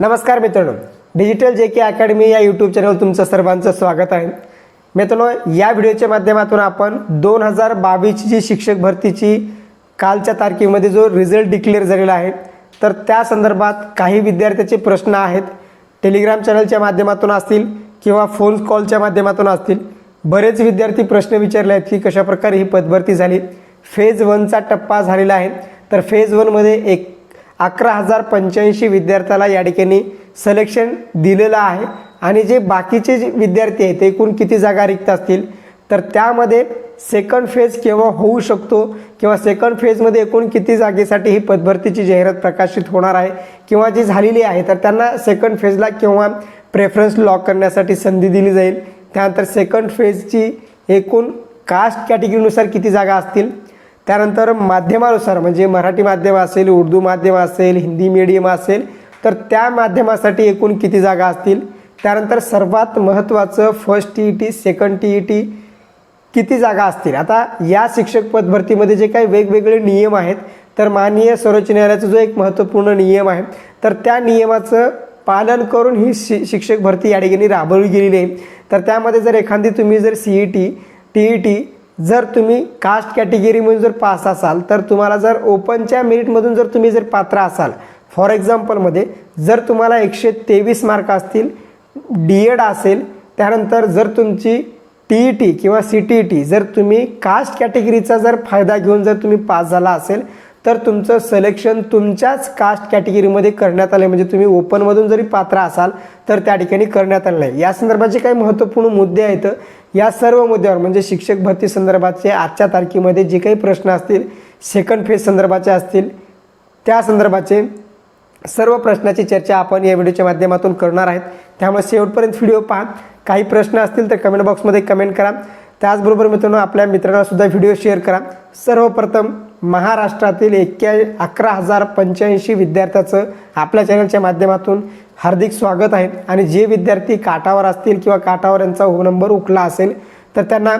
नमस्कार मित्रांनो. Digital J K academy या यूट्यूब चॅनल तुमचं सर्वांचं स्वागत आहे. मित्रांनो या व्हिडिओच्या माध्यमातून आपण दोन हजार बावीसची जी शिक्षक भरतीची कालच्या तारखेमध्ये जो रिझल्ट डिक्लेअर झालेला आहे तर त्या संदर्भात काही विद्यार्थ्याचे प्रश्न आहेत. टेलिग्राम चॅनलच्या माध्यमातून असतील किंवा फोन कॉलच्या माध्यमातून असतील बरेच विद्यार्थी प्रश्न विचारले आहेत की कशाप्रकारे ही पदभरती झाली. फेज वनचा टप्पा झालेला आहे. तर फेज वनमध्ये एक अकरा हजार पंच्याऐंशी विद्यार्थ्याला या ठिकाणी सिलेक्शन दिलेलं आहे. आणि जे बाकीचे जे विद्यार्थी आहेत एकूण किती जागा रिक्त असतील तर त्यामध्ये सेकंड फेज केव्हा होऊ शकतो किंवा सेकंड फेजमध्ये एकूण किती जागेसाठी ही पदभरतीची जाहिरात प्रकाशित होणार आहे किंवा जी झालेली आहे तर त्यांना सेकंड फेजला किंवा प्रेफरन्स लॉक करण्यासाठी संधी दिली जाईल. त्यानंतर सेकंड फेजची एकूण कास्ट कॅटेगरीनुसार किती जागा असतील त्यानंतर माध्यमानुसार म्हणजे मराठी माध्यम असेल उर्दू माध्यम असेल हिंदी मीडियम असेल तर त्या माध्यमासाठी एकूण किती जागा असतील? त्यानंतर सर्वात महत्त्वाचं first T E T second T E T किती जागा असतील? आता या शिक्षक पद भरतीमध्ये जे काही वेगवेगळे नियम आहेत तर माननीय सर्वोच्च न्यायालयाचा जो एक महत्त्वपूर्ण नियम आहे तर त्या नियमाचं पालन करून ही शि शिक्षक भरती या ठिकाणी राबवली गेलेली आहे. तर त्यामध्ये जर एखादी तुम्ही जर C E T T E T जर तुम्ही कास्ट कॅटेगरीमधून जर पास असाल तर तुम्हाला जर ओपनच्या मेरिटमधून जर तुम्ही जर पात्र असाल फॉर एक्झाम्पलमध्ये जर तुम्हाला एकशे तेवीस मार्क असतील डी एड असेल त्यानंतर जर तुमची टी ई टी किंवा सी टी ई टी जर तुम्ही कास्ट कॅटेगरीचा जर फायदा घेऊन जर तुम्ही पास झाला असेल तर तुमचं सिलेक्शन तुमच्याच कास्ट कॅटेगरीमध्ये करण्यात आलं म्हणजे तुम्ही ओपनमधून जरी पात्र असाल तर त्या ठिकाणी करण्यात आलं नाही या संदर्भाचे काही महत्त्वपूर्ण मुद्दे आहेत. या सर्व मुद्द्यावर म्हणजे शिक्षक भरती संदर्भाचे आजच्या तारखेमध्ये जे काही प्रश्न असतील सेकंड फेज संदर्भाचे असतील त्या संदर्भाचे सर्व प्रश्नाची चर्चा आपण या व्हिडिओच्या माध्यमातून करणार आहेत. त्यामुळे शेवटपर्यंत व्हिडिओ पहा. काही प्रश्न असतील तर कमेंट बॉक्समध्ये कमेंट करा. त्याचबरोबर मित्रांनो आपल्या मित्रांनासुद्धा व्हिडिओ शेअर करा. सर्वप्रथम महाराष्ट्रातील एक्क्या अकरा हजार पंच्याऐंशी विद्यार्थ्याचं आपल्या चॅनलच्या माध्यमातून हार्दिक स्वागत आहे. आणि जे विद्यार्थी काठावर असतील किंवा काठावर यांचा नंबर उकला असेल तर त्यांना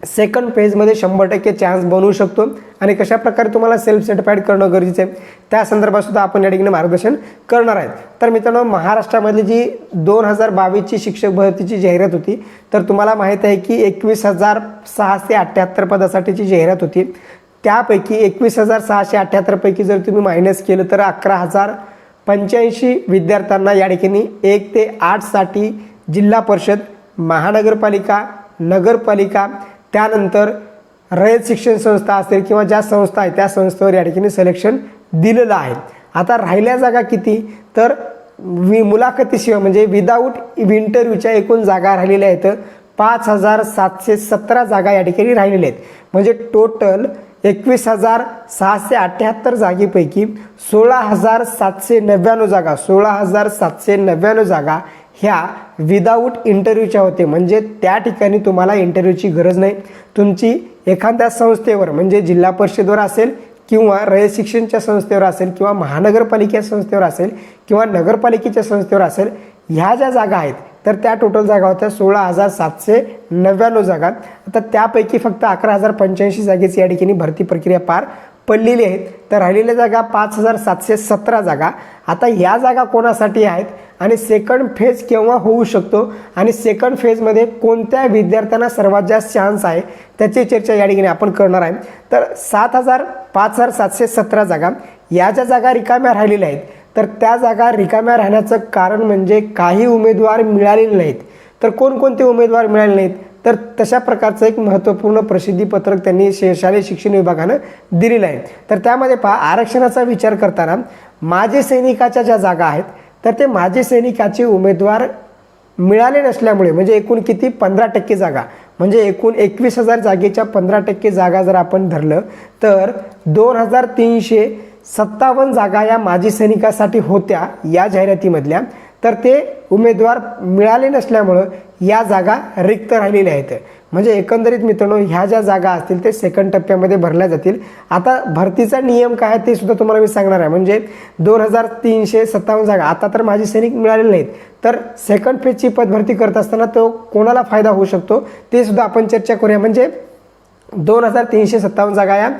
सेकंड फेजमध्ये शंभर टक्के चान्स बनवू शकतो. आणि कशा प्रकारे तुम्हाला सेल्फ सर्टिफाईड करणं गरजेचं आहे त्या संदर्भातसुद्धा आपण या ठिकाणी मार्गदर्शन करणार आहेत. तर मित्रांनो महाराष्ट्रामधली जी दोन हजार बावीसची शिक्षक भरतीची जाहिरात होती तर तुम्हाला माहीत आहे की एकवीस हजार सहाशे अठ्ठ्याहत्तर पदासाठीची जाहिरात होती. त्यापैकी एकवीस हजार सहाशे अठ्ठ्याहत्तरपैकी जर तुम्ही मायनस केलं तर अकरा हजार पंच्याऐंशी विद्यार्थ्यांना या ठिकाणी एक ते आठसाठी जिल्हा परिषद महानगरपालिका नगरपालिका त्यानंतर रयत शिक्षण संस्था असेल किंवा ज्या संस्था आहेत त्या संस्थेवर या ठिकाणी सिलेक्शन दिलेलं आहे. आता राहिल्या जागा किती? तर वि मुलाखतीशिवाय म्हणजे विदाऊट इंटरव्ह्यूच्या एकूण जागा राहिलेल्या आहेत पाच हजार सातशे सतरा जागा या ठिकाणी राहिलेल्या आहेत. म्हणजे टोटल एकवीस हजार सहाशे अठ्ठ्याहत्तर जागेपैकी सोळा हजार सातशे नव्याण्णव जागा सोळा हजार सातशे नव्याण्णव जागा ह्या विदाऊट इंटरव्ह्यूच्या होते. म्हणजे त्या ठिकाणी तुम्हाला इंटरव्ह्यूची गरज नाही. तुमची एखाद्या संस्थेवर म्हणजे जिल्हा परिषदेवर असेल किंवा रय शिक्षणच्या संस्थेवर असेल किंवा महानगरपालिकेच्या संस्थेवर असेल किंवा नगरपालिकेच्या संस्थेवर असेल ह्या ज्या जागा आहेत तर त्या टोटल जागा होत्या सोळा हजार सातशे नव्याण्णव जागा. आता त्यापैकी फक्त अकरा हजार पंच्याऐंशी जागेची या ठिकाणी भरती प्रक्रिया पार पडलेली आहेत. तर राहिलेल्या जागा पाच हजार सातशे सतरा जागा. आता ह्या जागा कोणासाठी आहेत? आणि सेकंड फेज केव्हा होऊ शकतो? आणि सेकंड फेजमध्ये कोणत्या विद्यार्थ्यांना सर्वात जास्त चान्स आहे? त्याची चर्चा या ठिकाणी आपण करणार आहे. तर सात हजार पाच हजार सातशे सतरा जागा. या ज्या जागा रिकाम्या राहिलेल्या आहेत तर त्या जागा रिकाम्या राहण्याचं कारण म्हणजे काही उमेदवार मिळालेले नाहीत. तर कोणकोणते उमेदवार मिळाले नाहीत? तर तशा प्रकारचं एक महत्त्वपूर्ण प्रसिद्धीपत्रक त्यांनी शे शालेय शिक्षण विभागानं दिलेलं आहे. तर त्यामध्ये पहा आरक्षणाचा विचार करताना माझे सैनिकाच्या ज्या जागा आहेत तर ते माझे सैनिकाचे उमेदवार मिळाले नसल्यामुळे म्हणजे एकूण किती? पंधरा टक्के जागा. म्हणजे एकूण एकवीस हजार जागेच्या पंधरा टक्के जागा जर आपण धरलं तर दोन हजार तीनशे सत्तावन्न जागा या माजी सैनिकासाठी होत्या या जाहिरातीमधल्या. तर ते उमेदवार मिळाले नसल्यामुळं या जागा रिक्त राहिलेल्या आहेत. म्हणजे एकंदरीत मित्रांनो ह्या ज्या जागा असतील ते सेकंड टप्प्यामध्ये भरल्या जातील. आता भरतीचा नियम काय आहे ते सुद्धा तुम्हाला मी सांगणार आहे. म्हणजे दोन हजार तीनशे सत्तावन्न जागा आता तर माझी सैनिक मिळालेले नाहीत. तर सेकंड फेजची पदभरती करत असताना तो कोणाला फायदा होऊ शकतो ते सुद्धा आपण चर्चा करूया. म्हणजे दोन हजार तीनशे सत्तावन्न जागा या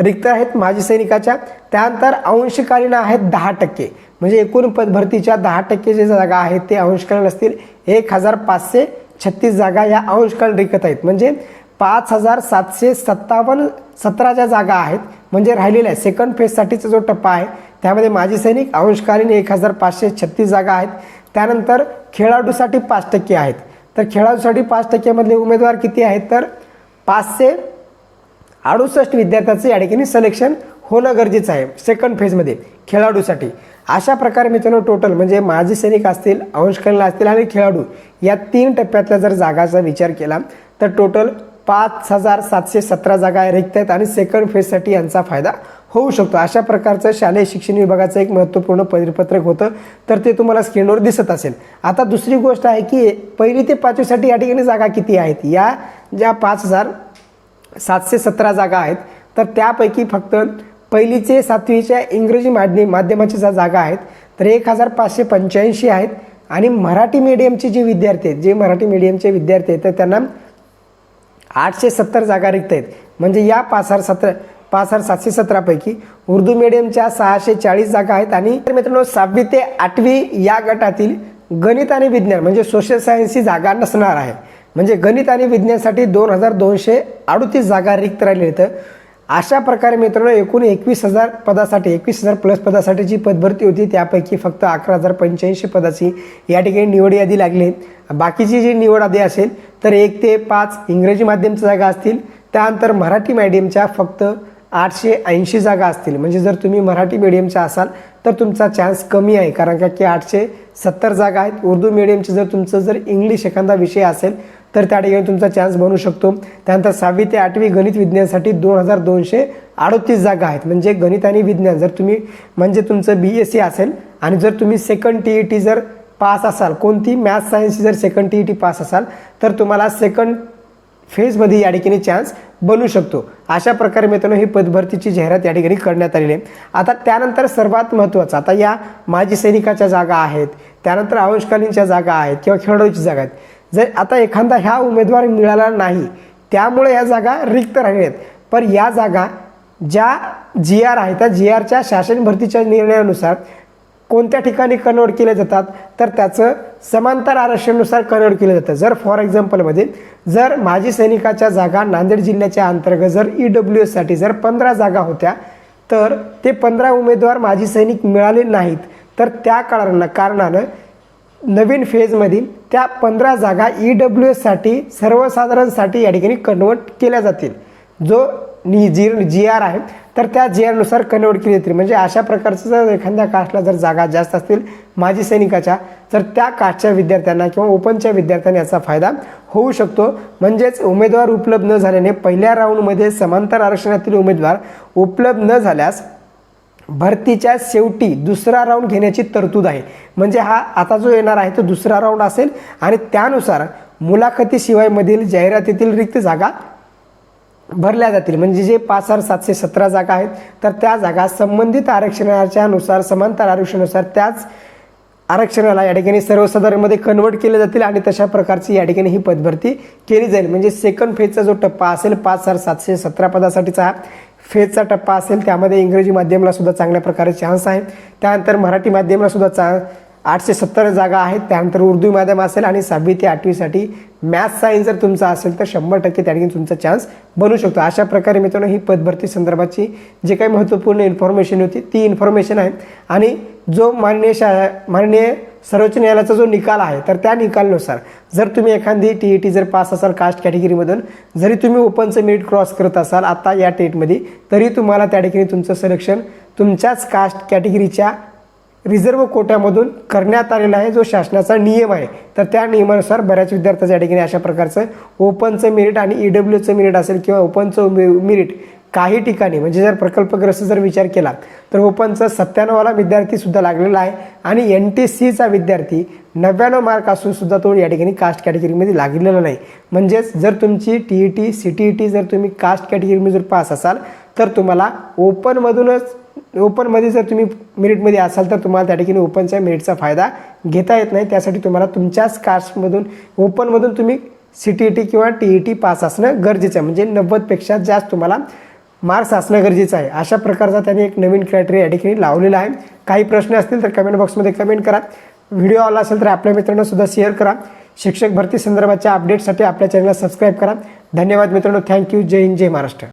रिक्त आहेत माजी सैनिकाच्या. त्यानंतर अंशकालीन आहेत दहा टक्के. म्हणजे एकूण पद भरतीच्या दहा टक्के जे जागा आहेत ते अंशकालीन असतील. एक हजार पाचशे छत्तीस जागा या अंशकालीन रिक्त आहेत. म्हणजे पाच हजार सातशे सत्तावन्न सतराच्या जागा आहेत म्हणजे राहिलेल्या आहे सेकंड फेजसाठीचा जो टप्पा आहे त्यामध्ये माजी सैनिक अंशकालीन एक हजार पाचशे छत्तीस जागा आहेत. त्यानंतर खेळाडूसाठी पाच टक्के आहेत. तर खेळाडूसाठी पाच टक्क्यामधले उमेदवार किती आहेत? तर पाचशे अडुसष्ट विद्यार्थ्याचं या ठिकाणी सिलेक्शन होणं गरजेचं आहे. सेकंड फेजमध्ये खेळाडूसाठी. अशा प्रकारे मित्रांनो टोटल म्हणजे माजी सैनिक असतील अंशकालीन असतील आणि खेळाडू या तीन टप्प्यातल्या जर जागाचा विचार केला तर टोटल पाच हजार सातशे सतरा जागा रिक्त आहेत आणि सेकंड फेजसाठी यांचा फायदा होऊ शकतो. अशा प्रकारचं शालेय शिक्षण विभागाचं एक महत्त्वपूर्ण परिपत्रक होतं तर ते तुम्हाला स्क्रीनवर दिसत असेल. आता दुसरी गोष्ट आहे की पहिली ते पाचवीसाठी या ठिकाणी जागा किती आहेत? या ज्या पाच हजार सातशे सतरा जागा आहेत तर त्यापैकी फक्त पहिलीचे सातवीच्या इंग्रजी माध्यम माध्यमाच्या ज्या जागा आहेत तर एक हजार पाचशे पंच्याऐंशी आहेत. आणि मराठी मीडियमचे जे विद्यार्थी आहेत जे मराठी मीडियमचे विद्यार्थी आहेत तर त्यांना आठशे सत्तर जागा रिक्त आहेत. म्हणजे या पाच हजार सतरा पाच हजार सातशे सतरापैकी उर्दू मीडियमच्या सहाशे चाळीस जागा आहेत. आणि तर मित्रांनो सहावी ते आठवी या गटातील गणित आणि विज्ञान म्हणजे सोशल सायन्सची जागा नसणार आहे. म्हणजे गणित आणि विज्ञानसाठी दोन हजार दोनशे अडुतीस जागा रिक्त राहिल्या आहेत. अशा प्रकारे मित्रांनो एकूण एकवीस हजार पदासाठी एकवीस हजार प्लस पदासाठी जी पदभरती होती त्यापैकी फक्त अकरा हजार पंच्याऐंशी पदाची या ठिकाणी निवड यादी लागली. बाकीची जी निवड यादी असेल तर एक ते पाच इंग्रजी माध्यमच्या जागा असतील. त्यानंतर मराठी मीडियमच्या फक्त आठशे ऐंशी जागा असतील. म्हणजे जर तुम्ही मराठी मीडियमच्या असाल तर तुमचा चान्स कमी आहे. कारण का की आठशे सत्तर जागा आहेत. उर्दू मीडियमचे जर तुमचं जर इंग्लिश एखादा विषय असेल तर त्या ठिकाणी तुमचा चान्स बनू शकतो. त्यानंतर सहावी ते आठवी गणित विज्ञानासाठी दोन हजार दोनशे अडोतीस जागा आहेत. म्हणजे गणित आणि विज्ञान जर तुम्ही म्हणजे तुमचं बी एस सी असेल आणि जर तुम्ही सेकंड टी ई टी जर पास असाल कोणती मॅथ्स सायन्सची जर second T E T pass असाल तर तुम्हाला सेकंड फेजमध्ये या ठिकाणी चान्स बनू शकतो. अशा प्रकारे मित्रांनो ही पदभरतीची जाहिरात या ठिकाणी करण्यात आलेली आहे. आता त्यानंतर सर्वात महत्त्वाचं आता या माजी सैनिकाच्या जागा आहेत त्यानंतर अंशकालीनच्या जागा आहेत किंवा खेळाडूची जागा आहेत. जर आता एखादा ह्या उमेदवार मिळाला नाही त्यामुळे या जागा रिक्त राहिल्या आहेत. पण या जागा ज्या जी आर आहेत त्या जी आरच्या शासन भरतीच्या निर्णयानुसार कोणत्या ठिकाणी कन्वर्ट केले जातात तर त्याचं समांतर आरक्षणानुसार कन्वर्ट केलं जातं. जर फॉर एक्झाम्पलमध्ये जर माजी सैनिकाच्या जागा नांदेड जिल्ह्याच्या अंतर्गत जर ई डब्ल्यू एससाठी जर पंधरा जागा होत्या तर ते पंधरा उमेदवार माजी सैनिक मिळाले नाहीत. तर त्या कारणानं कारणानं नवीन फेजमधील त्या पंधरा जागा ई डब्ल्यू एससाठी सर्वसाधारणसाठी या ठिकाणी कन्वर्ट केल्या जातील. जो नि जी जी आर आहे तर त्या जी आरनुसार कन्वर्ट केली जातील. म्हणजे अशा प्रकारचं जर एखाद्या कास्टला जर जागा जास्त असतील माजी सैनिकाच्या तर त्या कास्टच्या विद्यार्थ्यांना किंवा ओपनच्या विद्यार्थ्यांना याचा फायदा होऊ शकतो. म्हणजेच उमेदवार उपलब्ध न झाल्याने पहिल्या राऊंडमध्ये समांतर आरक्षणातील उमेदवार उपलब्ध न झाल्यास भरतीच्या शेवटी दुसरा राऊंड घेण्याची तरतूद आहे. म्हणजे हा आता जो येणार आहे तो दुसरा राऊंड असेल आणि त्यानुसार मुलाखतीशिवायमधील जाहिरातीतील रिक्त जागा भरल्या जातील. म्हणजे जे पाच हजार सातशे सतरा जागा आहेत तर त्या जागा संबंधित आरक्षणाच्या नुसार समांतर आरक्षणानुसार त्याच आरक्षणाला या ठिकाणी सर्वसाधारणमध्ये कन्वर्ट केले जातील आणि तशा प्रकारची या ठिकाणी ही पदभरती केली जाईल. म्हणजे सेकंड फेजचा जो टप्पा असेल पाच हजार सातशे सतरा पदासाठीचा हा फेजचा टप्पा असेल त्यामध्ये इंग्रजी माध्यमाला सुद्धा चांगल्या प्रकारे चान्स आहे. त्यानंतर मराठी माध्यमाला सुद्धा चा आठशे सत्तर जागा आहेत. त्यानंतर उर्दू माध्यम असेल आणि सहावी ते आठवीसाठी मॅथ्स सायन्स जर तुमचा असेल तर शंभर टक्के त्या ठिकाणी तुमचा चान्स बनू शकतो. अशा प्रकारे मित्रांनो ही पदभरती संदर्भाची जे काही महत्त्वपूर्ण इन्फॉर्मेशन होती ती इन्फॉर्मेशन आहे. आणि जो माननीय शा माननीय सर्वोच्च न्यायालयाचा जो निकाल आहे तर त्या निकालानुसार जर तुम्ही एखादी टी ई टी जर पास असाल कास्ट कॅटेगरीमधून जरी तुम्ही ओपनचं मेरिट क्रॉस करत असाल आता या टेटमध्ये तरी तुम्हाला त्या ठिकाणी तुमचं सिलेक्शन तुमच्याच कास्ट कॅटेगरीच्या रिझर्व्ह कोट्यामधून करण्यात आलेला आहे जो शासनाचा नियम आहे. तर त्या नियमानुसार बऱ्याच विद्यार्थ्याच्या या ठिकाणी अशा प्रकारचं ओपनचं मेरिट आणि ई डब्ल्यूचं मेरिट असेल किंवा ओपनचं मेरिट काही ठिकाणी म्हणजे जर प्रकल्पग्रस्त जर विचार केला तर ओपनचं सत्त्याण्णववाला विद्यार्थीसुद्धा लागलेला आहे आणि एन टी सीचा विद्यार्थी नव्याण्णव मार्क असूनसुद्धा तो या ठिकाणी कास्ट कॅटेगरीमध्ये लागलेला नाही. म्हणजेच जर तुमची T E T C T E T जर तुम्ही कास्ट कॅटेगरीमध्ये जर पास असाल तर तुम्हाला ओपनमधूनच ओपनमध्ये जर तुम्ही मेरिटमध्ये असाल तर तुम्हाला त्या ठिकाणी ओपनच्या मेरिटचा फायदा घेता येत नाही. त्यासाठी तुम्हाला तुमच्याच कास्टमधून ओपनमधून तुम्ही सी टी ई टी किंवा टी ई टी पास असणं गरजेचं आहे. म्हणजे नव्वदपेक्षा जास्त तुम्हाला मार्क्स असणं गरजेचं आहे. अशा प्रकारचा त्यांनी एक नवीन क्रायटेरिया या ठिकाणी लावलेला आहे. काही प्रश्न असतील तर कमेंट बॉक्समध्ये कमेंट करा. व्हिडिओ आला असेल तर आपल्या मित्रांना सुद्धा शेअर करा. शिक्षक भरती संदर्भाच्या अपडेटसाठी आपल्या चॅनलला सबस्क्राईब करा. धन्यवाद मित्रांनो. थँक्यू जय हिंद जय महाराष्ट्र.